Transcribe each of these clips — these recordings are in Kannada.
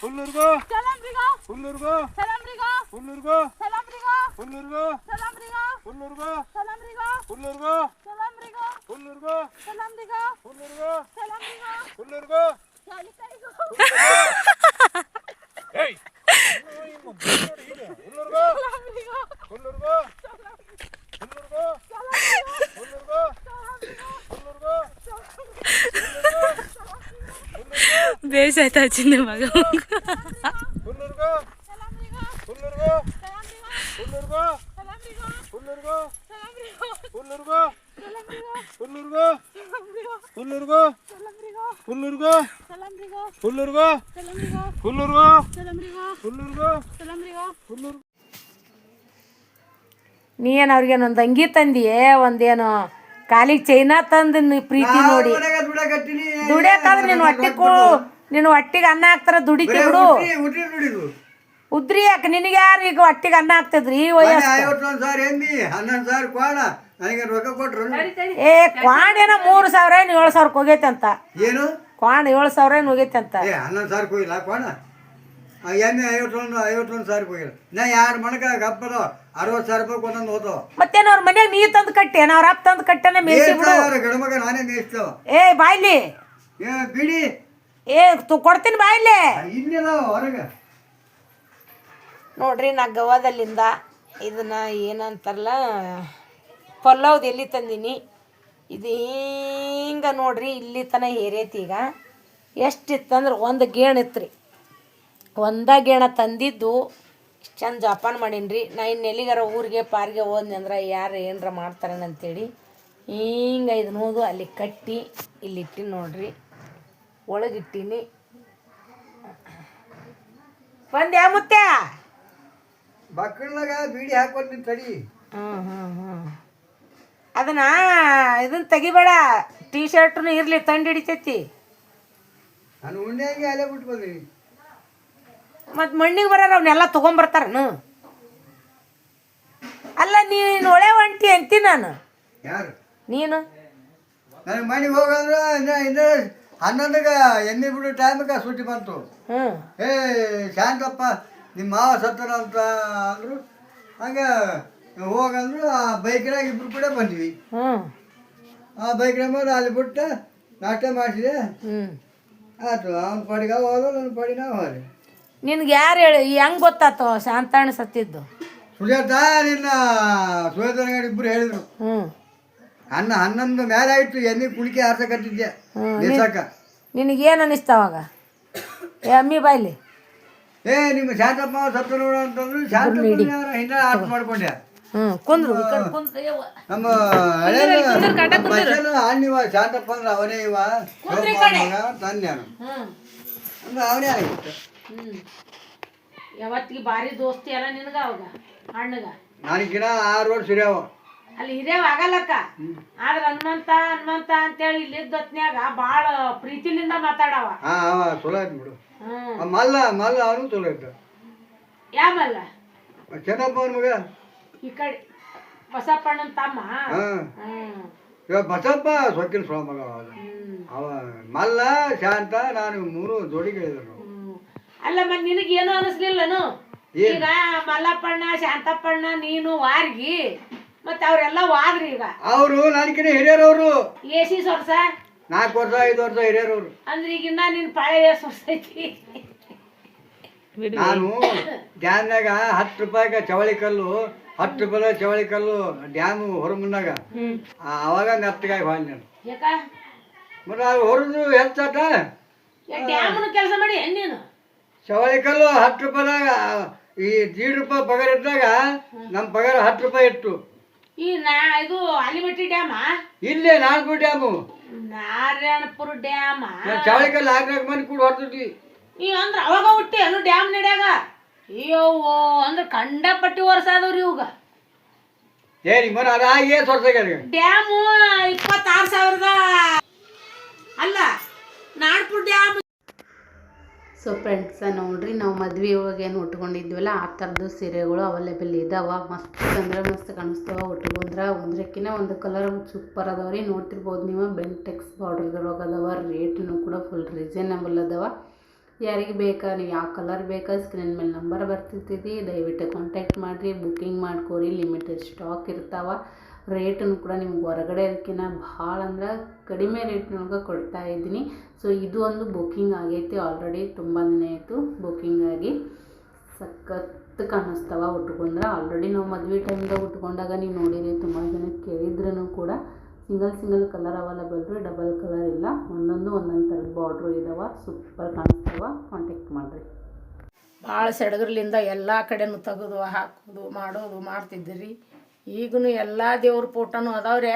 Hullurga! Selamriga! Hullurga! Selamriga! Hullurga! Selamriga! Hullurga! Selamriga! Hullurga! Selamriga! Hullurga! Selamriga! Hullurga! Selamriga! Hullurga! Selamriga! Hullurga! Hey! Hullurga! Hullurga! Hullurga! Hullurga! Hullurga! ಹುಲ್ಲೂರ್ಗೋ Salambrigo, ಹುಲ್ಲೂರ್ಗೋ ನೀ ಏನು ಅವ್ರಿಗೇನು ಒಂದು ಅಂಗಿ ತಂದಿಯೇ ಒಂದೇನು ಕಾಲಿಗೆ ಚೈನಾ ತಂದು ನೀ ಪ್ರೀತಿ ನೋಡಿ. ದುಡಿಯಾಕಂದ್ರೆ ನಿನ್ನ ಹೊಟ್ಟಿಗೆ ಒಟ್ಟಿಗೆ ನಿನ್ನ ಹೊಟ್ಟಿಗೆ ಅನ್ನ ಹಾಕ್ತಾರ ದುಡಿತಿ ಬಿಡು. ಹುಟ್ಟಿ ದುಡಿದು. ಉದ್ರಿ ಯಾಕೆ? ನಿನಗೆ ಯಾರು ಈಗ ಹೊಟ್ಟಿಗೆ ಅನ್ನ ಹಾಕ್ತದ್ರಿ? ಈ ವಯಸ್ಸು ಸಾವಿರ ಸಾವಿರ ಏ ಕ್ವಾಂಡ್ ಏನೋ ಮೂರು ಸಾವಿರ ಏನು ಏಳು ಸಾವಿರಕ್ಕೆ ಹೋಗೈತೆ ಅಂತ. ಏನು? ಕ್ವಾಂಡ್ ಏಳು ಸಾವಿರ ಏನು ಹೋಗೈತೆ ಅಂತ. ಏ ಹನ್ನೊಂದು ಸಾವಿರ ಹೋಗಿಲ್ಲ ಕ್ವಾಣ ಆ ಎಮ್ಮೆ ಐವತ್ತೊಂದು ಐವತ್ತೊಂದು ಸಾವಿರಕ್ಕೆ ಹೋಗಿಲ್ಲ. ನಾ ಯಾರು ಮಣಕ ಗಪ್ಪದ ಅರವತ್ತು ಸಾವಿರ ರೂಪಾಯಿ ಒಂದೊಂದು ಹೋದವ ಮತ್ತೇನು ಅವ್ರ ಮನ್ಯಾಗ ನೀ ತಂದು ಕಟ್ಟೆನ ಅವ್ರ ಅಪ್ಪ ತಂದು ಕಟ್ಟನೆ ಮೇಯಿಸಿ ಬಿಡು. ಅವ್ರ ಗಣಮಗ ನಾನೇ ಮೇಯಿಸ್ತವ ಏ ಬಾಯ್ಲಿ. ಏ ಬಿಡಿ. ಏ ತು ಕೊಡ್ತೀನಿ ಬಾಯ್ಲಿ. ಇನ್ನೇನವ ಹೊರಗೆ. ನೋಡ್ರಿ ನಾ ಗವಾದಲ್ಲಿಂದ ಇದನ್ನ ಏನಂತಾರಲ್ಲ ಪಲ್ಲವ್ದು ಎಲ್ಲಿ ತಂದೀನಿ? ಇದು ಹಿಂಗೆ ನೋಡ್ರಿ ಇಲ್ಲಿ ತನ ಹೇರೈತಿ ಈಗ. ಎಷ್ಟಿತ್ತಂದ್ರೆ ಒಂದು ಗೇಣ್ ಇತ್ತು ಒಂದ ಗೇಣ ತಂದಿದ್ದು ಚಂದ ಜೋಪಾನ ಮಾಡೀನಿ ರೀ ನಾ ಇನ್ನು ಎಲ್ಲಿಗಾರ ಊರಿಗೆ ಪಾರ್ಗೆ ಹೋದ್ನಿ ಅಂದ್ರೆ ಯಾರು ಏನರ ಮಾಡ್ತಾರೇನಂತೇಳಿ ಹಿಂಗೆ ಇದನ್ನ ಹೋದು ಅಲ್ಲಿ ಕಟ್ಟಿ ಇಲ್ಲಿ ಇಟ್ಟಿನಿ ನೋಡ್ರಿ. ಒಳಗಿಟ್ಟೀನಿ ಬಂದ್ಯಾ ಮುತ್ತೆ ಬಕ್ಕಳಾಗ ಬೀಡಿ ಹಾಕೊತೀನಿ ತಡಿ. ಹ್ಞೂ ಹ್ಞೂ ಹ್ಞೂ ಅದನ್ನ ಇದನ್ನ ತೆಗಿಬೇಡ. ಟೀ ಶರ್ಟ್ನು ಇರ್ಲಿ ತಂಡಿ ಹಿಡಿತೈತಿ. ನಾನು ಉಣ್ಣೆಗೆ ಅಲ್ಲೇ ಬಿಟ್ಟು ಬಂದೀನಿ ಮತ್ತು ಮಣ್ಣಿಗೆ ಬರೋರು ಅವನ್ನೆಲ್ಲ ತೊಗೊಂಬರ್ತಾರನು ಅಲ್ಲ ನೀನು ಒಳೆ ಒಂಟಿ ಅಂತಿ ನಾನು. ಯಾರು? ನೀನು? ನನಗೆ ಮನೆಗೆ ಹೋಗಂದ್ರೆ ಇನ್ನ ಹನ್ನೊಂದಕ್ಕೆ ಎಣ್ಣೆ ಬಿಡೋ ಟೈಮ್ಗೆ ಸುಟ್ಟಿ ಬಂತು. ಏ ಶಾಂತಪ್ಪ ನಿಮ್ಮ ಮಾವ ಸತ್ತನ ಅಂತ ಅಂದರು. ಹಂಗೆ ಹೋಗಂದ್ರು ಆ ಬೈಕ್ನಾಗ ಇಬ್ರು ಕೂಡ ಬಂದ್ವಿ. ಆ ಬೈಕ್ನಾಗ ಮೇಲೆ ಅಲ್ಲಿ ಬಿಟ್ಟು ನಾಷ್ಟ ಮಾಡಿಸಿದೆ. ಆಯ್ತು ಅವ್ನ ಪಾಡಿಗೆ ಅವ ಹೋದ ನನ್ನ ನಾವು ಹೋದೆ. ನಿನ್ಗೆ ಯಾರು ಹೇಳಿ ಹೆಂಗೆ ಗೊತ್ತಾತು ಶಾಂತಣ್ಣ ಸತ್ತಿದ್ದು? ಸುಜಾತ ನಿನ್ನ ಸುಜಾತನಗಡೆ ಇಬ್ಬರು ಹೇಳಿದ್ರು. ಹ್ಞೂ ಅನ್ನ ಹನ್ನೊಂದು ಮೇಲೆ ಆಯಿತು ಎಣ್ಣೆ ಕುಳಿಕೆ ಆರ್ಸಕತ್ತಿದ್ದೆ ನಿನಗೆ ನಿನಗೇನು ಅನ್ನಿಸ್ತಾವಾಗ ಏ ಅಮ್ಮಿ ಬಾಯ್ಲಿ. ಏ ನಿಮ್ಮ ಶಾಂತಪ್ಪ ಸತ್ತು ನೋಡು ಅಂತಂದ್ರು ಶಾಂತಪ್ಪ ಹಿಂದೆ ಆರ್ಟ್ ಮಾಡ್ಕೊಂಡೆ ಹ್ಞೂ ಕುಂದ್ರು. ಈ ಕಡೆ ಕುಂದ್ರು ಯವ್ವ. ನಮ್ಮ ಹಳೆ ಅಣ್ಣಿವ ಶಾಂತಪ್ಪ ಅಂದ್ರೆ ಅವನೇ ಇವ? ಹ್ಞೂ ಅಂದ್ರೆ ಅವನೇ ಆಗಿತ್ತು. ಹ್ಞೂ ಯಾವತ್ತಿಗೆ ಭಾರಿ ದೋಸ್ತಿ ಅಲ್ಲ ನಿನಗ ಅವಾಗ ಅಣ್ಣಗ. ನನಗಿನ ಆರು ವರ್ಷ ಹಿರಿಯವ. ಅಲ್ಲಿ ಹಿರಿಯವ ಆಗಲ್ಲಕ್ಕ. ಆದ್ರೆ ಹನುಮಂತ ಹನುಮಂತ ಅಂತೇಳಿ ಇಲ್ಲಿದ್ದ ಹೊತ್ನ್ಯಾಗ ಭಾಳ ಪ್ರೀತಿಲಿಂದ ಮಾತಾಡವ. ಹಾ ಅವ ಚಲೋ ಆಯ್ತು ಬಿಡು. ಆ ಮಲ್ಲ ಮಲ್ಲ ಅವನು ಚಲೋ ಇದ್ದ. ಯಾಮಲ್ಲ ಚೆನ್ನಪ್ಪ ಅವನ ಮಗ. ಈ ಕಡೆ ಬಸಪ್ಪಣ್ಣನ ತಮ್ಮ? ಹಾ. ಇವಾಗ ಬಸಪ್ಪ ಸೊಕ್ಕಿನ ಸೊಳ ಮಗ ಅವ ಅವ ಮಲ್ಲ ಶಾಂತ ನಾನು ಮೂರು ಜೋಡಿಗೆ ಹೇಳಿದ್ರು ಅಲ್ಲ ಮತ್ ನಿನಗೇನು ಅನಿಸ್ಲಿಲ್ಲನು? ಈಗ ಮಲ್ಲಪ್ಪಣ್ಣ ಶಾಂತಪ್ಪಣ್ಣ ನೀನು ವಾರ್ಗಿ ಮತ್ತೆ ಅವರೆಲ್ಲ ವಾದ್ರಿ ಈಗ. ಅವರು ನನಗಿನ ಹಿರಿಯರವರು. A C ಸೊರ್ಸ? ನಾಲ್ಕು ವರ್ಷ ಐದು ವರ್ಷ ಹಿರಿಯರವರು. ಅಂದ್ರೆ ಈಗಿನ್ನ ನಿನ್ ಪಳೆಯ ಐತಿ. ನಾನು ಡ್ಯಾಮ್ನಾಗ ಹತ್ತು ರೂಪಾಯಿಗೆ ಚವಳಿ ಕಲ್ಲು ಹತ್ತು ರೂಪಾಯಿ ಚವಳಿ ಕಲ್ಲು ಡ್ಯಾಮು ಹ್ಮ್. ಅವಾಗ ಮೆತ್ತಗಾಗಿ ಹೋಗಿ ನಾನು ಮತ್ತೆ ಅದು ಹೊರದು ಹೆಚ್ಚಾಟ ಡ್ಯಾಮ್ನು ಕೆಲಸ ಮಾಡಿ ಹೆಣ್ಣೇನು ನೀನು? ಚವಳಿ ಕಲ್ಲು ಹತ್ತು ರೂಪಾಯಿದಾಗ ಈ ದೀಡ್ ರೂಪಾಯಿ ಪಗಾರ ಇದ್ದಾಗ ನಮ್ಮ ಪಗಾರ ಹತ್ತು ರೂಪಾಯಿ ಇತ್ತು. ಈ ನಾ ಇದು ಆಲಿಮಟ್ಟಿ ಡ್ಯಾಮ? ಇಲ್ಲೇ ನಾಲ್ಕು ಡ್ಯಾಮು. ನಾರಾಯಣಪುರ ಡ್ಯಾಮ? ನಾನು ಚವಳಿ ಕಲ್ಲು ಹಾಕ್ನಾಲ್ಕು ಮಂದಿ ಕೂಡ ಹೊರ್ತಿದ್ವಿ ಈ ಅಂದ್ರ ಅವಾಗ ಹುಟ್ಟಿ ಅನು ಡ್ಯಾಮ್ ನಡ್ಯಾಗ? ಅಯ್ಯೋ ಅಂದ್ರೆ ಕಂಡಪಟ್ಟಿ ವರ್ಷ ಆದವ್ರಿ ಇವಾಗ. ಏನಿ ಮನ ಅದಾಗಿ ವರ್ಷ ಡ್ಯಾಮು ಇಪ್ಪತ್ತಾರು ಸಾವಿರದ ಅಲ್ಲ ನಾಡ್ಪುರ ಡ್ಯಾಮ್. ಸೊ ಫ್ರೆಂಡ್ಸ ನೋಡ್ರಿ, ನಾವು ಮದ್ವೆ ಒಳಗೆ ಏನು ಉಟ್ಕೊಂಡಿದ್ವಲ್ಲ, ಆ ಥರದ್ದು ಸೀರೆಗಳು ಅವೈಲೇಬಲ್ ಇದಾವ. ಮಸ್ತ್ ಅಂದ್ರೆ ಮಸ್ತ್ ಕಾಣಿಸ್ತಾವ ಉಟ್ಕೊಂಡ್ರೆ ಒಂದ್ರಕ್ಕಿಂತ ಒಂದು ಕಲರ್ ಸೂಪರ್ ಅದಾವ ರೀ. ನೋಡ್ತಿರ್ಬೋದು ನೀವು ಬೆಂಟೆಕ್ಸ್ ಬಾರ್ಡರ್ದೊಳಗೆ ಅದಾವ ರೇಟ್ನು ಕೂಡ ಫುಲ್ ರೀಸನೇಬಲ್ ಅದಾವ. ಯಾರಿಗೆ ಬೇಕಾ, ನೀವು ಯಾವ ಕಲರ್ ಬೇಕಾ ಸ್ಕ್ರೀನ್ ಮೇಲೆ ನಂಬರ್ ಬರ್ತಿರ್ತೈತಿ ದಯವಿಟ್ಟು ಕಾಂಟ್ಯಾಕ್ಟ್ ಮಾಡಿರಿ. ಬುಕ್ಕಿಂಗ್ ಮಾಡ್ಕೊರಿ ಲಿಮಿಟೆಡ್ ಸ್ಟಾಕ್ ಇರ್ತಾವ. ರೇಟನ್ನು ಕೂಡ ನಿಮ್ಗೆ ಹೊರಗಡೆ ಅದಕ್ಕಿಂತ ಭಾಳ ಅಂದ್ರೆ ಕಡಿಮೆ ರೇಟ್ನೊಳಗೆ ಕೊಡ್ತಾ ಇದ್ದೀನಿ. ಸೊ ಇದು ಒಂದು ಬುಕ್ಕಿಂಗ್ ಆಗೈತಿ ಆಲ್ರೆಡಿ ತುಂಬ ದಿನ ಆಯಿತು ಬುಕ್ಕಿಂಗ್ ಆಗಿ. ಸಖತ್ ಕಾಣಿಸ್ತಾವ ಉಟ್ಕೊಂಡ್ರೆ. ಆಲ್ರೆಡಿ ನಾವು ಮದುವೆ ಟೈಮ್ದಾಗ ಉಟ್ಕೊಂಡಾಗ ನೀವು ನೋಡಿರಿ, ತುಂಬ ಜನ ಕೇಳಿದ್ರೂ ಕೂಡ single single colour available double colour ಇಲ್ಲ. ಒಂದೊಂದು ಒಂದೊಂದು ಥರದ ಬಾರ್ಡ್ರು ಇದಾವೆ ಸೂಪರ್ ಕಾಣಿಸ್ತವ ಕಾಂಟ್ಯಾಕ್ಟ್ ಮಾಡಿರಿ. ಭಾಳ ಸೆಡಗರ್ಲಿಂದ ಎಲ್ಲ ಕಡೆನೂ ತೆಗೆದು, ಹಾಕೋದು, ಮಾಡೋದು ಮಾಡ್ತಿದ್ರಿ ಈಗೂ ಎಲ್ಲ ದೇವ್ರ ಫೋಟೋನು ಅದಾವ್ರೆ.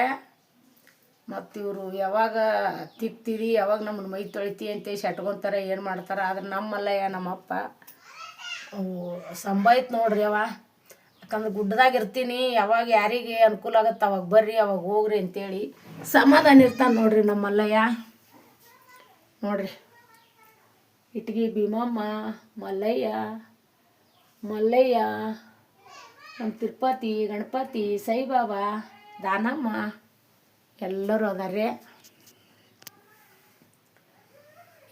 ಮತ್ತು ಇವರು ಯಾವಾಗ ತಿಕ್ತೀರಿ, ಯಾವಾಗ ನಮ್ಮನ್ನು ಮೈ ತೊಳಿತಿ ಅಂತ ಶಟ್ಕೊಂತಾರೆ, ಏನು ಮಾಡ್ತಾರೆ. ಆದ್ರೆ ನಮ್ಮಲ್ಲಯ್ಯ, ನಮ್ಮಪ್ಪ, ಅವು ಸಂಭಾಯ್ತು ನೋಡ್ರಿ ಅವ. ಯಾಕಂದ್ರೆ ಗುಡ್ಡದಾಗ ಇರ್ತೀನಿ, ಯಾವಾಗ ಯಾರಿಗೆ ಅನುಕೂಲ ಆಗುತ್ತೆ ಅವಾಗ ಬರ್ರಿ, ಅವಾಗ ಹೋಗ್ರಿ ಅಂತೇಳಿ ಸಮಾಧಾನ ಇರ್ತಾನೆ ನೋಡ್ರಿ ನಮ್ಮ ಮಲ್ಲಯ್ಯ ನೋಡ್ರಿ. ಇಟ್ಗಿ ಭೀಮಮ್ಮ, ಮಲ್ಲಯ್ಯ ಮಲ್ಲಯ್ಯ ನಮ್ಮ ತಿರುಪತಿ, ಗಣಪತಿ ಸಾಯಿಬಾಬಾ ದಾನಮ್ಮ ಎಲ್ಲರೂ ಅದಾರೆ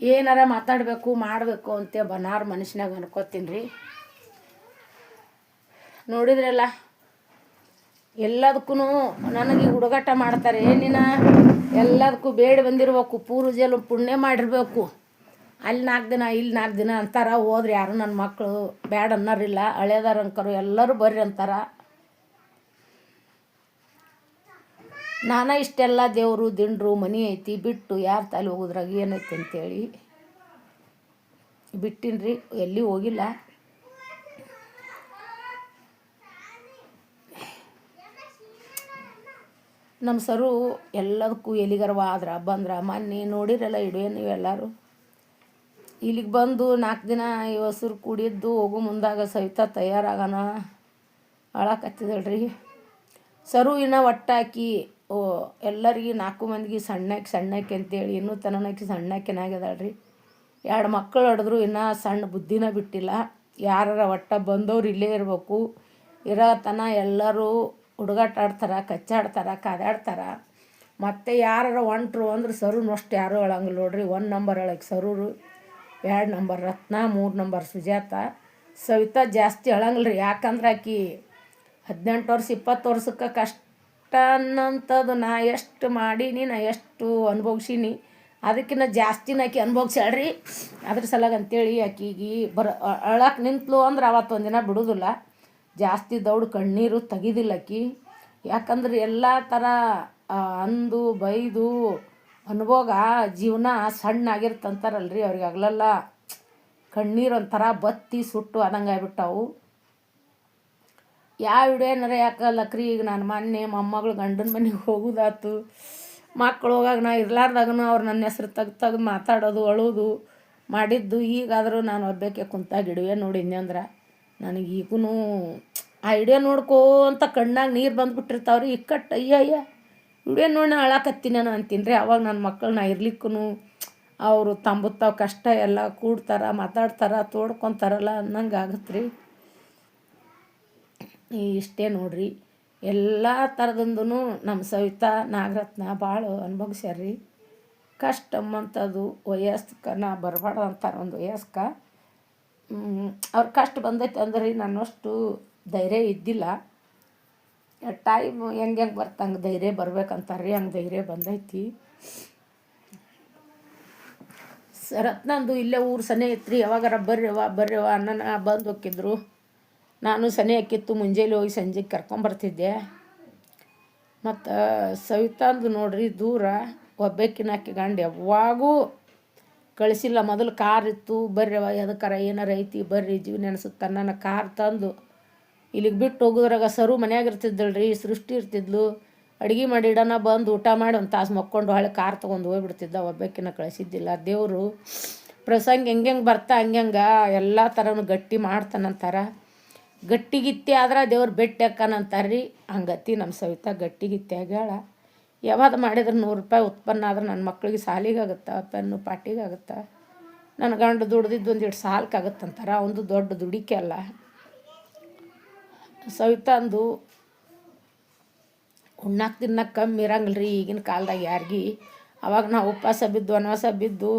ಏನಾರ ಮಾತಾಡಬೇಕು, ಮಾಡಬೇಕು ಅಂತ ಬನಾರ್ ಮನುಷ್ಯನಾಗ ಅನ್ಕೋತೀನಿ ರೀ ನೋಡಿದ್ರಲ್ಲ ಎಲ್ಲದಕ್ಕೂ ನನಗೆ ಹುಡುಗಾಟ ಮಾಡ್ತಾರೆ, ಏನಿನ? ಎಲ್ಲದಕ್ಕೂ ಬೇಡ ಬಂದಿರಬೇಕು ಪೂರ್ವಜಲು ಪುಣ್ಯ ಮಾಡಿರ್ಬೇಕು. ಅಲ್ಲಿ ನಾಲ್ಕು ದಿನ, ಇಲ್ಲಿ ನಾಲ್ಕು ದಿನ ಅಂತಾರ, ಹೋದ್ರೆ ಯಾರು ನನ್ನ ಮಕ್ಕಳು ಬ್ಯಾಡ ಅನ್ನೋರಿಲ್ಲ, ಹಳೇದಾರ ಅಂಕರು ಎಲ್ಲರೂ ಬರ್ರಿ ಅಂತಾರ. ನಾನಾ ಇಷ್ಟೆಲ್ಲ ದೇವರು, ದಿಂಡ್ರು, ಮನಿ ಐತಿ, ಬಿಟ್ಟು ಯಾರ ತಾಲಿ ಹೋಗೋದ್ರಾಗ ಏನೈತಿ ಅಂತೇಳಿ ಬಿಟ್ಟಿನ್ರಿ, ಎಲ್ಲಿ ಹೋಗಿಲ್ಲ. ನಮ್ಮ ಸರು ಎಲ್ಲದಕ್ಕೂ ಎಲಿಗರವ ಆದ್ರೆ, ಬಂದ್ರೆ, ಮೊನ್ನೆ ನೋಡಿರಲ್ಲ ಇಡುವೆ ನೀವು ಎಲ್ಲರೂ ಇಲ್ಲಿಗೆ ಬಂದು ನಾಲ್ಕು ದಿನ ಈ ಹಸ್ರು ಕುಡಿದ್ದು, ಹೋಗೋ ಮುಂದಾಗ ಸವಿತಾ ತಯಾರಾಗೋಣ. ಅಳಕತ್ತಿದಳ್ರಿ ಸರು ಇನ್ನು ಒಟ್ಟಾಕಿ, ಓ, ಎಲ್ಲರಿಗೆ ನಾಲ್ಕು ಮಂದಿಗೆ ಸಣ್ಣಕ್ಕೆ ಸಣ್ಣಕ್ಕೆ ಅಂತೇಳಿ, ಇನ್ನೂ ತನನಕ್ಕೆ ಸಣ್ಣಕ್ಕೆನಾಗ್ಯದಾಳ್ರಿ ಎರಡು ಮಕ್ಕಳು ಹೊಡೆದ್ರು ಇನ್ನೂ ಸಣ್ಣ ಬುದ್ಧಿನ ಬಿಟ್ಟಿಲ್ಲ. ಯಾರ ಒಟ್ಟ ಬಂದವ್ರು ಇಲ್ಲೇ ಇರಬೇಕು. ಇರೋ ತನ ಎಲ್ಲರೂ ಹುಡುಗಾಟ ಆಡ್ತಾರೆ ಕಚ್ಚಾಡ್ತಾರೆ, ಕಾದಾಡ್ತಾರೆ. ಮತ್ತು ಯಾರು ಹೊಂಟ್ರು ಅಂದ್ರೆ ಸರುನು ಅಷ್ಟು ಯಾರೂ ಹೇಳಂಗಿಲ್ಲ ನೋಡ್ರಿ. ಒನ್ ನಂಬರ್ ಹೇಳಕ್ಕೆ ಸರೂರು. ಎರಡು ನಂಬರ್ ರತ್ನ, ಮೂರು ನಂಬರ್ ಸುಜಾತ. ಸವಿತಾ ಜಾಸ್ತಿ ಹೇಳಂಗಿಲ್ಲ ರೀ ಯಾಕಂದ್ರೆ ಆಕಿ ಹದಿನೆಂಟು ವರ್ಷ, ಇಪ್ಪತ್ತು ವರ್ಷಕ್ಕೆ ಕಷ್ಟ ಅನ್ನೋಂಥದ್ದು ನಾ ಎಷ್ಟು ಮಾಡೀನಿ, ನಾ ಎಷ್ಟು ಅನುಭವ್ಸೀನಿ ಅದಕ್ಕಿಂತ ಜಾಸ್ತಿನ ಆಕಿ ಅನುಭವ್ಸ್ಯಾಳ್ರಿ. ಅದ್ರ ಸಲಾಗ ಅಂತೇಳಿ ಆಕಿಗೆ ಬರ ಅಳಕ್ಕೆ ನಿಂತ್ಲು ಅಂದ್ರೆ ಅವತ್ತು ಒಂದಿನ ಬಿಡೋದಿಲ್ಲ. ಜಾಸ್ತಿ ದೌಡು ಕಣ್ಣೀರು ತೆಗಿದಿಲ್ಲ ಆಕಿ. ಯಾಕಂದ್ರೆ ಎಲ್ಲ ಥರ ಅಂದು, ಬೈದು ಅನುಭೋಗ ಜೀವನ ಸಣ್ಣ ಆಗಿರ್ತಂತಾರಲ್ರಿ ಅವ್ರಿಗೆ ಆಗ್ಲಲ್ಲ ಕಣ್ಣೀರು ಒಂಥರ ಬತ್ತಿ ಸುಟ್ಟು ಆದಂಗೆ ಆಗ್ಬಿಟ್ಟವು ಯಾವ ವಿಡಿಯೋನಾರ ಯಾಕಲ್ಲಕ್ರಿ ಈಗ ನಾನು ಮೊನ್ನೆ ಮೊಮ್ಮಗಳು ಗಂಡನ ಮನೆಗೆ ಹೋಗೋದಾತು. ಮಕ್ಕಳು ಹೋಗಾಗ ನಾ ಇರ್ಲಾರ್ದಾಗನು ಅವ್ರು ನನ್ನ ಹೆಸ್ರು ತೆಗ್ದು ತೆಗ್ದು ಮಾತಾಡೋದು, ಅಳೋದು, ಮಾಡಿದ್ದು, ಈಗಾದರೂ ನಾನು ಒಬ್ಬಕ್ಕೆ ಕುಂತಾಗ ಇಡುವೆ ನೋಡಿದ್ನಿ ಅಂದ್ರೆ ನನಗೆ ಈಗೂ ಆ ಹಿಡಿಯೋ ನೋಡ್ಕೋ ಅಂತ ಕಣ್ಣಾಗ ನೀರು ಬಂದ್ಬಿಟ್ಟಿರ್ತಾವ್ರಿ. ಇಕ್ಕಟ್ಟು ಅಯ್ಯಯ್ಯ. ಅಯ್ಯ ವಿಡಿಯೋ ನೋಡಿ ನಾ ಅಳಾಕತ್ತೀನಿ ನಾನು ಅಂತೀನಿ ಅವಾಗ ನನ್ನ ಮಕ್ಕಳನ್ನ ಇರ್ಲಿಕ್ಕೂ ಅವರು ತಂಬುತ್ತಾವ ಕಷ್ಟ ಎಲ್ಲ ಕೂಡ್ತಾರ, ಮಾತಾಡ್ತಾರ, ತೋಡ್ಕೊತಾರಲ್ಲ ಅನ್ನಂಗೆ ಆಗತ್ತೆ ರೀ ಇಷ್ಟೇ ನೋಡ್ರಿ. ಎಲ್ಲ ಥರದಿಂದೂ ನಮ್ಮ ಸವಿತಾ, ನಾಗರತ್ನ ಭಾಳ ಅನುಭವಿಸ್ಯಾರ್ರಿ. ಕಷ್ಟ ವಯಸ್ಕ, ನಾ ಬರಬಾರ್ದು ಅಂತಾರೆ ಒಂದು ವಯಸ್ಕ. ಅವ್ರ ಕಷ್ಟ ಬಂದೈತೆ ಅಂದ್ರೆ ರೀ ನನ್ನಷ್ಟು ಧೈರ್ಯ ಇದ್ದಿಲ್ಲ. ಟೈಮ್ ಹೆಂಗೆ ಹೆಂಗೆ ಬರ್ತಂಗೆ ಧೈರ್ಯ ಬರ್ಬೇಕಂತಾರೆ ಹಂಗೆ ಧೈರ್ಯ ಬಂದೈತಿ. ರತ್ನಂದು ಇಲ್ಲೇ ಊರು ಸನೆ ಐತ್ರಿ, ಯಾವಾಗಾರ ಬರ್ರವ ಬರ್ರವ ಅಣ್ಣನ ಬಂದು ಹೋಗಿದ್ರು ನಾನು ಸನೆ ಹಾಕಿತ್ತು, ಮುಂಜಾನೆ ಹೋಗಿ ಸಂಜೆಗೆ ಕರ್ಕೊಂಬರ್ತಿದ್ದೆ ಮತ್ತು ಸವಿತಾಂದು ನೋಡ್ರಿ ದೂರ ಒಬ್ಬಾಕಿನ ಹಾಕಿಕೊಂಡು ಯಾವಾಗೂ ಕಳಿಸಿಲ್ಲ. ಮೊದಲು ಕಾರ್ ಇತ್ತು ಬರ್ರವ ಯಾವ್ದಕ್ಕಾರ ಏನಾರ ಐತಿ, ಬರ್ರಿ ಜೀವ ನೆನೆಸುತ್ತ ನನ್ನ ಕಾರ್ ತಂದು ಇಲ್ಲಿಗೆ ಬಿಟ್ಟು ಹೋಗೋದ್ರಾಗ ಸರು ಮನ್ಯಾಗ ಇರ್ತಿದ್ದಳ್ರಿ ಸೃಷ್ಟಿ ಇರ್ತಿದ್ಲು. ಅಡುಗೆ ಮಾಡಿ ಇಡೋಣ, ಬಂದು ಊಟ ಮಾಡಿ ಒಂದು ತಾಸು ಮಕ್ಕೊಂಡು ಹೊಳೆ ಕಾರ್ ತೊಗೊಂಡು ಹೋಗ್ಬಿಡ್ತಿದ್ದ ಒಬ್ಬಕ್ಕಿನ ಕಳಿಸಿದ್ದಿಲ್ಲ. ದೇವರು ಪ್ರಸಂಗ ಹೆಂಗೆ ಬರ್ತಾ ಹಂಗೆ ಎಲ್ಲ ಥರನು ಗಟ್ಟಿ ಮಾಡ್ತಾನಂತಾರ. ಗಟ್ಟಿಗಿತ್ತಿ ಆದ್ರೆ ದೇವ್ರು ಬೆಟ್ಟಿ ಹಾಕಾನಂತಾರೆ ರೀ ಹಂಗತಿ ನಮ್ಮ ಸವಿತಾ ಗಟ್ಟಿಗಿತ್ತಿ ಆಗ್ಯಾಳ. ಯಾವಾಗ ಮಾಡಿದ್ರೆ ನೂರು ರೂಪಾಯಿ ಉತ್ಪನ್ನ ಆದ್ರೆ ನನ್ನ ಮಕ್ಳಿಗೆ ಸಾಲಿಗಾಗುತ್ತೆ ಪೆನ್ನು ಪಾಟಿಗಾಗುತ್ತೆ ನನ್ನ ಗಂಡು ದುಡ್ದಿದ್ದು ಒಂದಿಟ್ಟು ಸಾಲ್ಕಾಗತ್ತಂತಾರ ಒಂದು ದೊಡ್ಡ ದುಡಿಕೆ ಅಲ್ಲ. ಸವಿತಾಂದು ಉಣ್ಣಾಕ್ ತಿನ್ನಕ್ಕೆ ಕಮ್ಮಿ ಇರಂಗಿಲ್ಲ ರೀ ಈಗಿನ ಕಾಲದಾಗ ಯಾರಿಗೆ. ಅವಾಗ ನಾವು ಉಪವಾಸ ಬಿದ್ದು ವನವಾಸ ಬಿದ್ದು,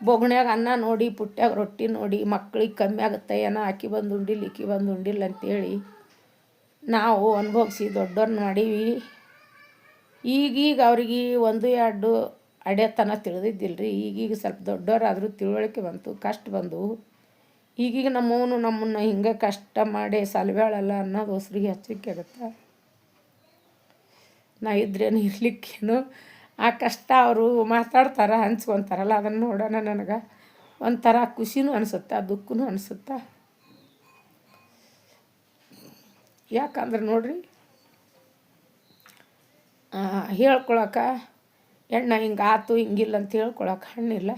ಬೊಗಣ್ಯಾಗ ಅನ್ನ ನೋಡಿ ಪುಟ್ಟ್ಯಾಗ ರೊಟ್ಟಿ ನೋಡಿ, ಮಕ್ಳಿಗೆ ಕಮ್ಮಿ ಆಗುತ್ತೆ, ಏನೋ ಆಕಿ ಬಂದು ಉಂಡಿಲ್ಲ ಇಕ್ಕಿ ಬಂದು ಉಂಡಿಲ್ಲ ಅಂತೇಳಿ ನಾವು ಅನುಭವಿಸಿ ದೊಡ್ಡವ್ರನ್ನ ಮಾಡೀವಿ. ಈಗೀಗ ಅವ್ರಿಗೆ ಒಂದು, ಎರಡು ಅಡೆತನ ತಿಳಿದಿದ್ದಿಲ್ಲ ರೀ ಈಗೀಗ ಸ್ವಲ್ಪ ದೊಡ್ಡವರಾದರೂ ತಿಳುವಳಿಕೆ ಬಂತು, ಕಷ್ಟ ಬಂದು ಈಗೀಗ ನಮ್ಮವನು ನಮ್ಮನ್ನು ಹಿಂಗೆ ಕಷ್ಟ ಮಾಡಿ ಸಲಬೇಳಲ್ಲ ಅನ್ನೋದು ಹೊಸ್ರಿಗೆ ಹಚ್ಚಲಿಕ್ಕೆ ಆಗುತ್ತೆ. ನಾ ಇದ್ರೇನು ಇರ್ಲಿಕ್ಕೇನು? ಆ ಕಷ್ಟ ಅವರು ಮಾತಾಡ್ತಾರೆ, ಹಂಚ್ಕೊತಾರಲ್ಲ, ಅದನ್ನು ನೋಡೋಣ ನನಗೆ. ಒಂಥರ ಖುಷಿನೂ ಅನಿಸುತ್ತೆ, ದುಃಖನೂ ಅನಿಸುತ್ತೆ. ಯಾಕಂದ್ರೆ ನೋಡ್ರಿ ಹೇಳ್ಕೊಳಕ್ಕೆ ಎಣ್ಣ ಹಿಂಗೆ ಆತು ಹಿಂಗಿಲ್ಲ ಅಂತ ಹೇಳ್ಕೊಳಕ್ಕೆ ಹಣ್ಣಿಲ್ಲ.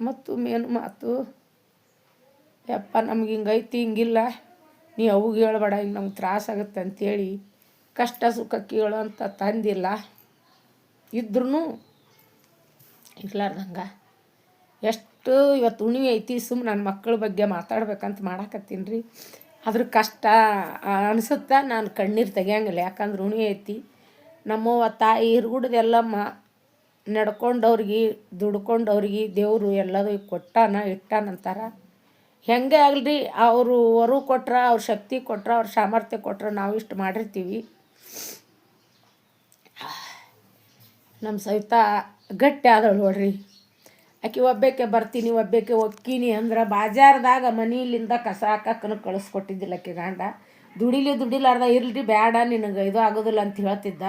ಮತ್ತು ಮೇನು ಮಾತು ಯಪ್ಪ, ನಮ್ಗೆ ಹಿಂಗೈತಿ, ಹಿಂಗಿಲ್ಲ. ನೀ ಅವಾಗ ಹೇಳ್ಬೇಡ ಹಿಂಗೆ ನಮ್ಗೆ ತ್ರಾಸಾಗುತ್ತೆ ಅಂಥೇಳಿ ಕಷ್ಟ ಸುಖ ಕೇಳೋಂಥ ತಂದಿಲ್ಲ. ಇದ್ರೂ ಇರ್ಲಾರ್ದಂಗೆ. ಎಷ್ಟು ಇವತ್ತು ಉಣಿವೆ ಐತಿ ಸುಮ್ಮನೆ ನನ್ನ ಮಕ್ಕಳ ಬಗ್ಗೆ ಮಾತಾಡ್ಬೇಕಂತ ಮಾಡಾಕತ್ತೀನಿ ರೀ. ಅದ್ರ ಕಷ್ಟ ಅನಿಸುತ್ತೆ ನಾನು ಕಣ್ಣೀರು ತೆಗಿಯಂಗಿಲ್ಲ. ಯಾಕಂದ್ರೆ ಉಣಿ ಐತಿ. ನಮ್ಮವ್ವ ತಾಯಿ ಹಿರ್ಗುಡ್ದೆಲ್ಲಮ್ಮ ನಡ್ಕೊಂಡವ್ರಿಗೆ, ದುಡ್ಕೊಂಡವ್ರಿಗೆ ದೇವರು ಎಲ್ಲದೂ ಕೊಟ್ಟಾನ, ಇಟ್ಟಾನಂತಾರ. ಹೆಂಗೆ ಆಗಲಿ ಅವರು ವರು ಕೊಟ್ರ, ಅವ್ರ ಶಕ್ತಿ ಕೊಟ್ರ, ಅವ್ರ ಸಾಮರ್ಥ್ಯ ಕೊಟ್ರ ನಾವು ಇಷ್ಟು ಮಾಡಿರ್ತೀವಿ. ನಮ್ಮ ಸವಿತಾ ಗಟ್ಟಿ ಆದಳು ನೋಡ್ರಿ. ಆಕೆ ಒಬ್ಬಕ್ಕೆ ಬರ್ತೀನಿ ಒಬ್ಬಕ್ಕೆ ಒಕ್ಕೀನಿ ಅಂದ್ರೆ ಬಾಜಾರ್ದಾಗ ಮನೆಯಲ್ಲಿಂದ ಕಸ ಹಾಕಕ್ಕನ ಕಳಿಸ್ಕೊಟ್ಟಿದ್ದಿಲ್ಲ ಆಕೆ ಗಂಡ. ದುಡಿಲಿ ದುಡಿಲಾರ್ದ ಇರಲಿ ಬೇಡ ನಿನಗೆ ಇದು ಆಗೋದಿಲ್ಲ ಅಂತ ಹೇಳ್ತಿದ್ದ.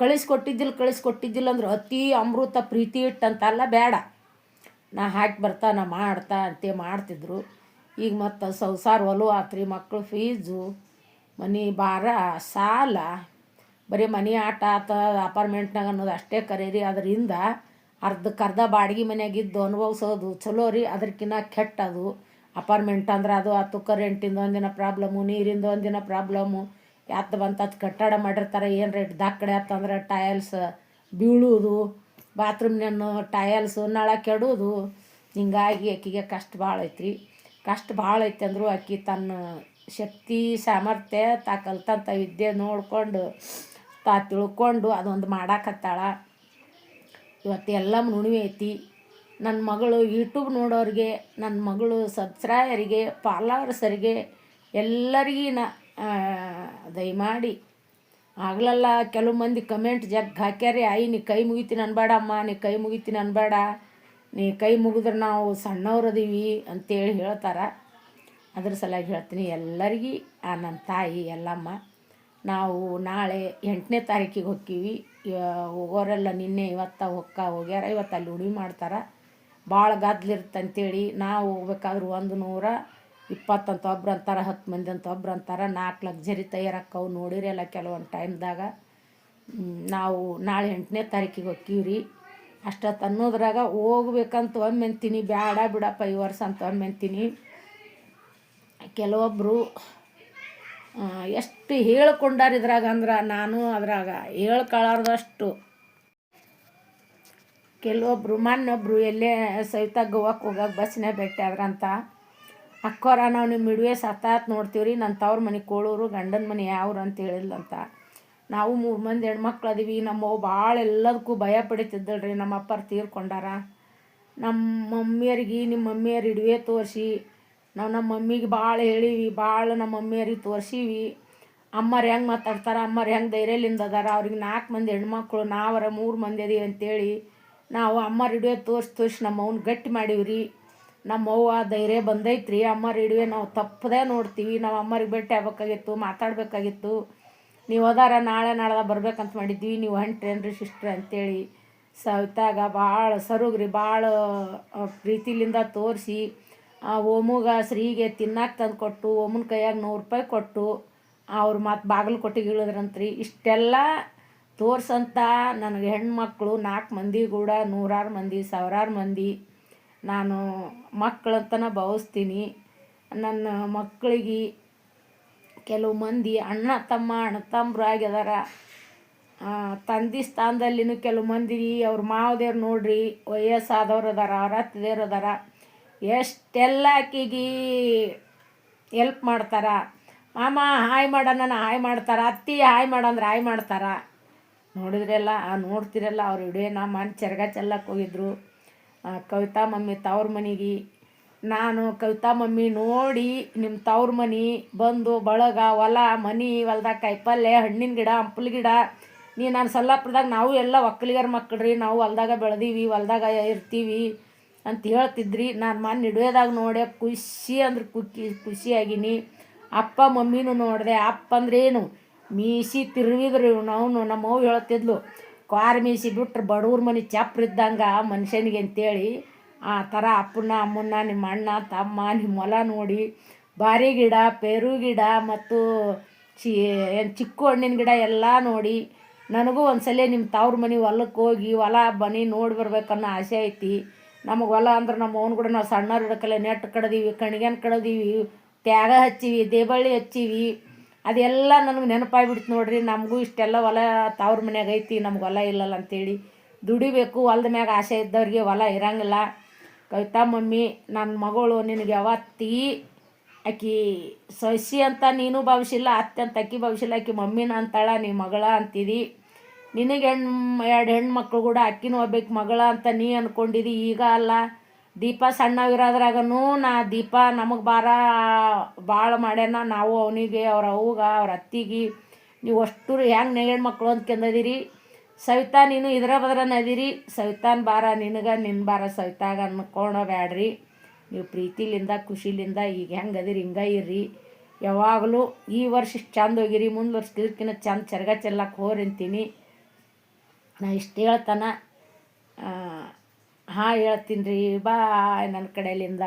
ಕಳಿಸ್ಕೊಟ್ಟಿದ್ದಿಲ್ಲ ಕಳಿಸ್ಕೊಟ್ಟಿದ್ದಿಲ್ಲ ಅಂದ್ರೆ ಅತಿ ಅಮೃತ ಪ್ರೀತಿ ಇಟ್ಟಂತಲ್ಲ ಬೇಡ ನಾ ಹಾಕಿ ಬರ್ತಾ, ನಾ ಮಾಡ್ತಾ ಅಂತೇ ಮಾಡ್ತಿದ್ರು. ಈಗ ಮತ್ತು ಸಂಸಾರ ಒಲು ಆತ್ರಿ ಮಕ್ಕಳು ಫೀಸು ಮನೆ ಭಾರ, ಸಾಲ, ಬರೀ ಮನೆ ಆಟ ಆತ ಅಪಾರ್ಟ್ಮೆಂಟ್ನಾಗ ಅನ್ನೋದು ಅಷ್ಟೇ ಕರೀರಿ. ಅದರಿಂದ ಅರ್ಧ ಬಾಡಿಗೆ ಮನೆಯಾಗಿದ್ದು ಅನುಭವಿಸೋದು ಚಲೋ ರೀ. ಕೆಟ್ಟ ಅದು. ಅಪಾರ್ಟ್ಮೆಂಟ್ ಅಂದ್ರೆ ಅದು ಆತು ಕರೆಂಟಿಂದ ಒಂದಿನ ಪ್ರಾಬ್ಲಮ್ಮು ನೀರಿಂದ ಒಂದಿನ ಪ್ರಾಬ್ಲಮ್ಮು ಯಾತ ಬಂತ ಕಟ್ಟಡ ಮಾಡಿರ್ತಾರೆ, ಏನು ರೇಟ್ ದಾಕಡೆ ಆತಂದ್ರೆ ಟೈಲ್ಸ್ ಬೀಳೋದು ಬಾತ್ರೂಮ್ನನ್ನು ಟಯಲ್ಸು ನಳ ಕೆಡುವುದು ಹಿಂಗಾಗಿ ಆಕಿಗೆ ಕಷ್ಟ ಭಾಳ ಐತ್ರಿ. ಕಷ್ಟ ಭಾಳ ಐತಿ ಅಂದರೂ ಆಕಿ ತನ್ನ ಶಕ್ತಿ, ಸಾಮರ್ಥ್ಯ ತಾ ಕಲ್ತಂಥ ವಿದ್ಯೆ ನೋಡಿಕೊಂಡು ತಾ ತಿಳ್ಕೊಂಡು ಅದೊಂದು ಮಾಡಾಕತ್ತಾಳ ಇವತ್ತು ಎಲ್ಲ ನುಣಿವೆ ಐತಿ. ನನ್ನ ಮಗಳು ಯೂಟ್ಯೂಬ್ ನೋಡೋರಿಗೆ ನನ್ನ ಮಗಳು ಸಬ್ಸ್ಕ್ರೈಬರಿಗೆ, ಫಾಲೋವರ್ಸರಿಗೆ ಎಲ್ಲರಿಗೂ ನಾ ದಯಮಾಡಿ ಆಗ್ಲಲ್ಲ, ಕೆಲವು ಮಂದಿ ಕಮೆಂಟ್ ಜಗ್ ಹಾಕ್ಯಾರಿ, ಐ, ನೀ ಕೈ ಮುಗಿತೀನಿ ಅನ್ಬೇಡ ಅಮ್ಮ ನೀ ಕೈ ಮುಗಿತೀನಿ ಅನ್ಬೇಡ, ನೀ ಕೈ ಮುಗಿದ್ರೆ ನಾವು ಸಣ್ಣವ್ರು ಅದೀವಿ ಅಂತೇಳಿ ಹೇಳ್ತಾರೆ. ಅದ್ರ ಸಲುವಾಗಿ ಹೇಳ್ತೀನಿ, ಎಲ್ಲರಿಗೂ, ಆ ನನ್ನ ತಾಯಿ, ಎಲ್ಲಮ್ಮ, ನಾವು ನಾಳೆ ಎಂಟನೇ ತಾರೀಕಿಗೆ ಹೋಗ್ತೀವಿ ಹೋಗೋರೆಲ್ಲ ನಿನ್ನೆ ಇವತ್ತು ಹೊಕ್ಕ ಹೋಗ್ಯಾರ ಇವತ್ತು ಅಲ್ಲಿ ಉಳಿ ಮಾಡ್ತಾರೆ. ಭಾಳ ಗದ್ಲಿರುತ್ತೆ ಅಂತೇಳಿ ನಾವು ಹೋಗ್ಬೇಕಾದ್ರೆ ಒಂದು ನೂರ ಇಪ್ಪತ್ತಂತ ಒಬ್ರು ಅಂತಾರೆ, ಹತ್ತು ಮಂದಿ ಅಂತ ಒಬ್ರು ಅಂತಾರೆ, ನಾಲ್ಕು ಲಕ್ಸರಿ ತಯಾರಕ್ಕವು ನೋಡಿರಲ್ಲ ಕೆಲವೊಂದು ಟೈಮ್ದಾಗ. ನಾವು ನಾಳೆ ಎಂಟನೇ ತಾರೀಕಿಗೆ ಹೋಗ್ತೀವಿ ರೀ ಅಷ್ಟೊತ್ತು ಅನ್ನೋದ್ರಾಗ ಹೋಗ್ಬೇಕಂತ ಒಮ್ಮೆ ಅಂತೀನಿ ಬೇಡ ಬಿಡಪ್ಪ ಈ ವರ್ಷ ಅಂತ ಒಮ್ಮೆ ಅಂತೀನಿ. ಕೆಲವೊಬ್ಬರು ಎಷ್ಟು ಹೇಳ್ಕೊಂಡಾರ ಇದ್ರಾಗ ಅಂದ್ರೆ ನಾನು ಅದ್ರಾಗ ಹೇಳ್ಕೊಳ್ಳಾರ್ದಷ್ಟು ಕೆಲವೊಬ್ಬರು ಮೊನ್ನೊಬ್ರು ಎಲ್ಲೇ ಸವಿತಾ ಗೋವಾಕ್ಕೆ ಹೋಗಕ್ಕೆ ಬಸ್ನೇ ಭೇಟಿ ಆದ್ರಂತ. ಅಕ್ಕೋರ, ನಾವು ನಿಮ್ಮ ಮಿಡುವೆ ಸತ್ತಾತ್ ನೋಡ್ತೀವಿ ರೀ ನನ್ನ ತವ್ರ ಮನೆ ಕೋಳೂರು, ಗಂಡನ ಮನೆ ಯಾವ್ರು ಅಂತ ಹೇಳಿಲ್ಲಂತ ನಾವು ಮೂರು ಮಂದಿ ಹೆಣ್ಮಕ್ಳು ಅದೀವಿ, ನಮ್ಮವ್ವ ಭಾಳ ಎಲ್ಲದಕ್ಕೂ ಭಯ ಪಡಿತಿದ್ದಳು ರೀ ನಮ್ಮ ಅಪ್ಪರು ತೀರ್ಕೊಂಡಾರ. ನಮ್ಮ ಮಮ್ಮಿಯರಿಗೆ ನಿಮ್ಮ ಮಮ್ಮಿಯರು ಇಡುವೆ ತೋರಿಸಿ, ನಾವು ನಮ್ಮ ಮಮ್ಮಿಗೆ ಭಾಳ ಹೇಳೀವಿ ಭಾಳ ನಮ್ಮ ಮಮ್ಮಿಯರಿಗೆ ತೋರಿಸೀವಿ. ಅಮ್ಮರು ಹೆಂಗೆ ಮಾತಾಡ್ತಾರೆ, ಅಮ್ಮರು ಹೆಂಗೆ ಧೈರ್ಯಲಿಂದ ಅದಾರ, ಅವ್ರಿಗೆ ನಾಲ್ಕು ಮಂದಿ ಹೆಣ್ಮಕ್ಳು ನಾವರ ಮೂರು ಮಂದಿ ಅದೀವಿ ಅಂತೇಳಿ, ನಾವು ಅಮ್ಮರು ಇಡುವೆ ತೋರಿಸಿ ತೋರಿಸಿ ನಮ್ಮ ಅವ್ನ ಗಟ್ಟಿ ಮಾಡೀವ್ರಿ. ನಮ್ಮ ಅವ್ವ ಧೈರ್ಯ ಬಂದೈತ್ರಿ. ಅಮ್ಮರ ಇಡುವೆ ನಾವು ತಪ್ಪದೇ ನೋಡ್ತೀವಿ. ನಾವು ಅಮ್ಮರಿಗೆ ಭೇಟಿ ಆಗ್ಬೇಕಾಗಿತ್ತು, ಮಾತಾಡಬೇಕಾಗಿತ್ತು. ನೀವು ಹೋದಾರ ನಾಳೆ ನಾಳೆ ಬರ್ಬೇಕಂತ ಮಾಡಿದ್ವಿ. ನೀವು ಹೊಂಟ್ರೇನ್ರಿ ಸಿಸ್ಟ್ರ್ ಅಂತೇಳಿ ಸವಿತಾಗ ಭಾಳ ಸರುಗ್ರಿ ಭಾಳ ಪ್ರೀತಿಲಿಂದ ತೋರಿಸಿ ಓಮುಗ ಶ್ರೀಗೆ ತಿನ್ನಕ್ಕೆ ತಂದು ಕೊಟ್ಟು, ಓಮನ ಕೈಯಾಗ ನೂರು ರೂಪಾಯಿ ಕೊಟ್ಟು, ಅವ್ರು ಮತ್ತು ಕೊಟ್ಟಿಗೆ ಇಳಿದ್ರಂತ್ರಿ. ಇಷ್ಟೆಲ್ಲ ತೋರ್ಸಂತ ನನಗೆ ಹೆಣ್ಮಕ್ಳು ನಾಲ್ಕು ಮಂದಿ ಕೂಡ ನೂರಾರು ಮಂದಿ, ಸಾವಿರಾರು ಮಂದಿ ನಾನು ಮಕ್ಕಳಂತನ ಭಾವಿಸ್ತೀನಿ. ನನ್ನ ಮಕ್ಕಳಿಗೆ ಕೆಲವು ಮಂದಿ ಅಣ್ಣ, ತಮ್ಮ, ಅಣ್ಣ ತಮ್ಮರು ಆಗ್ಯದಾರ. ತಂದೆ ಸ್ಥಾನದಲ್ಲಿನೂ ಕೆಲವು ಮಂದಿ ಅವ್ರ ಮಾವದೇವ್ರು ನೋಡ್ರಿ, ವಯಸ್ಸಾದವ್ರು ಅದಾರ ಅವ್ರ ಹತ್ತದೇವ್ರು ಅದಾರ. ಎಷ್ಟೆಲ್ಲ ಆಕಿಗೆ ಎಲ್ಪ್ ಮಾಡ್ತಾರ. ಮಾಮ ಹಾಯ್ ಮಾಡೋಣ ಹಾಯ್ ಮಾಡ್ತಾರ. ಅತ್ತಿ ಹಾಯ್ ಮಾಡಂದ್ರೆ ಹಾಯ್ ಮಾಡ್ತಾರ. ನೋಡಿದ್ರೆಲ್ಲ ನೋಡ್ತಿರಲ್ಲ, ಅವ್ರ ವಿಡಿಯೋನ ಮನ್ ಚರ್ಗ ಚೆಲ್ಲಕ್ಕೆ ಹೋಗಿದ್ರು. ಕವಿತಾ ಮಮ್ಮಿ ತವ್ರ ಮನೆಗೆ. ನಾನು ಕವಿತಾ ಮಮ್ಮಿ ನೋಡಿ ನಿಮ್ಮ ತವ್ರ ಮನೆ ಬಂದು ಬಳಗ, ಹೊಲ, ಮನೆ, ಹೊಲ್ದಾಗ ಕಾಯಿಪಲ್ಲೆ, ಹಣ್ಣಿನ ಗಿಡ, ಹಂಪಲ ಗಿಡ. ನೀ ನಾನು ಸಲ್ಲಾಪುರದಾಗ ನಾವು ಎಲ್ಲ ಒಕ್ಕಲಿಗರ ಮಕ್ಕಳ್ರಿ, ನಾವು ಹೊಲ್ದಾಗ ಬೆಳೆದೀವಿ, ಹೊಲ್ದಾಗ ಇರ್ತೀವಿ ಅಂತ ಹೇಳ್ತಿದ್ರಿ. ನಾನು ಮನೆ ಇಡುವೆದಾಗ ನೋಡೆ ಖುಷಿ ಅಂದ್ರೆ ಕುಕ್ಕಿ ಖುಷಿಯಾಗಿನಿ. ಅಪ್ಪ ಮಮ್ಮಿನೂ ನೋಡಿದೆ, ಅಪ್ಪ ಅಂದ್ರೇನು? ಮೀಸಿ ತಿರುವಿದ್ರು ನಾವು ನಮ್ಮವ್ವ ಹೇಳ್ತಿದ್ಲು ಕ್ವಾರ್ ಮೀಸಿ ಬಿಟ್ರೆ ಬಡವ್ರ ಮನೆ ಚಪ್ರಿದ್ದಂಗೆ ಮನುಷ್ಯನಿಗೆ ಅಂತೇಳಿ ಆ ಥರ ಅಪ್ಪನ, ಅಮ್ಮನ, ನಿಮ್ಮ ಅಣ್ಣ, ತಮ್ಮ, ನಿಮ್ಮ ಹೊಲ ನೋಡಿ, ಬಾರಿ ಗಿಡ, ಪೇರು ಗಿಡ ಮತ್ತು ಚಿ, ಏನು ಚಿಕ್ಕು ಹಣ್ಣಿನ ಗಿಡ ಎಲ್ಲ ನೋಡಿ, ನನಗೂ ಒಂದ್ಸಲ ನಿಮ್ಮ ತವ್ರ ಮನೆ ಹೊಲಕ್ಕೆ ಹೋಗಿ ಹೊಲ ಬನಿ ನೋಡಿ ಬರ್ಬೇಕನ್ನೋ ಆಸೆ ಐತಿ. ನಮಗೆ ಹೊಲ ಅಂದ್ರೆ ನಮ್ಮ ಅವ್ನ ಕೂಡ ನಾವು ಸಣ್ಣವ್ರು ಹಿಡಕಲ್ಲ ನೆಟ್ಟು ಕಡ್ದೀವಿ, ಕಣಿಗೆನ್ ಕಡ್ದೀವಿ, ತ್ಯಾಗ ಹಚ್ಚೀವಿ ದೇಬಳ್ಳಿ ಹಚ್ಚೀವಿ. ಅದೆಲ್ಲ ನನಗೆ ನೆನಪಾಗ್ಬಿಡ್ತು ನೋಡ್ರಿ. ನಮಗೂ ಇಷ್ಟೆಲ್ಲ ಹೊಲ, ತವ್ರ ಮನ್ಯಾಗ ಐತಿ, ನಮ್ಗೆ ಹೊಲ ಇಲ್ಲಲ್ಲ ಅಂತೇಳಿ. ದುಡಿಬೇಕು, ಹೊಲ್ದ ಮ್ಯಾಗ ಆಸೆ ಇದ್ದವ್ರಿಗೆ ಹೊಲ ಇರಂಗಿಲ್ಲ. ಕವಿತಾ ಮಮ್ಮಿ ನನ್ನ ಮಗಳು ನಿನಗೆ ಯಾವತ್ತಿ ಆಕಿ ಸಸಿ ಅಂತ ನೀನು ಭಾವಿಸಿಲ್ಲ, ಅತ್ತೆ ಅಂತ ಅಕ್ಕಿ ಭಾವಿಸಿಲ್ಲ, ಆಕಿ ಮಮ್ಮಿನ ಅಂತಾಳ, ನೀ ಮಗಳ ಅಂತಿದಿ. ನಿನಗೆ ಹೆಣ್ಣು ಎರಡು ಹೆಣ್ಮಕ್ಳು ಕೂಡ ಅಕ್ಕಿನೂ ಒಬ್ಬಾಕಿ ಮಗಳ ಅಂತ ನೀ ಅಂದ್ಕೊಂಡಿದಿ ಈಗ ಅಲ್ಲ. ದೀಪ ಸಣ್ಣವಿರೋದ್ರಾಗನೂ ನಾ ದೀಪ ನಮಗೆ ಭಾರ ಭಾಳ ಮಾಡ್ಯಾನ. ನಾವು ಅವನಿಗೆ, ಅವ್ರ ಅವ್ಗ ಅವ್ರ ಅತ್ತಿಗೆ, ನೀವು ಅಷ್ಟು ಹೆಂಗೆ ಅಂತ ಕೆಂದಿರಿ ಸವಿತಾ, ನೀನು ಇದ್ರ ಬದ್ರ ಅದಿರಿ ಸವಿತಾನ್ ಭಾರ ನಿನಗೆ ನಿನ್ನ ಭಾರ ಸವಿತಾಗ ಅನ್ಕೋಣ ಬ್ಯಾಡ್ರಿ. ನೀವು ಪ್ರೀತಿಲಿಂದ, ಖುಷಿಲಿಂದ ಈಗ ಹೆಂಗೆ ಅದಿರಿ, ಹಿಂಗೆ ಇರ್ರಿ. ಯಾವಾಗಲೂ ಈ ವರ್ಷ ಇಷ್ಟು ಚಂದ ಹೋಗಿರಿ, ಮುಂದೆ ವರ್ಷ ಇದಕ್ಕಿಂತ ಚಂದ ಚರ್ಗ ಚೆಲ್ಲಕ್ಕೆ ಹೋರಿ ಅಂತೀನಿ. ನಾ ಇಷ್ಟು ಹೇಳ್ತಾನ. ಹಾಂ ಹೇಳ್ತೀನಿ ರೀ. ಬಾಯ್ ನನ್ನ ಕಡೆಯಿಂದ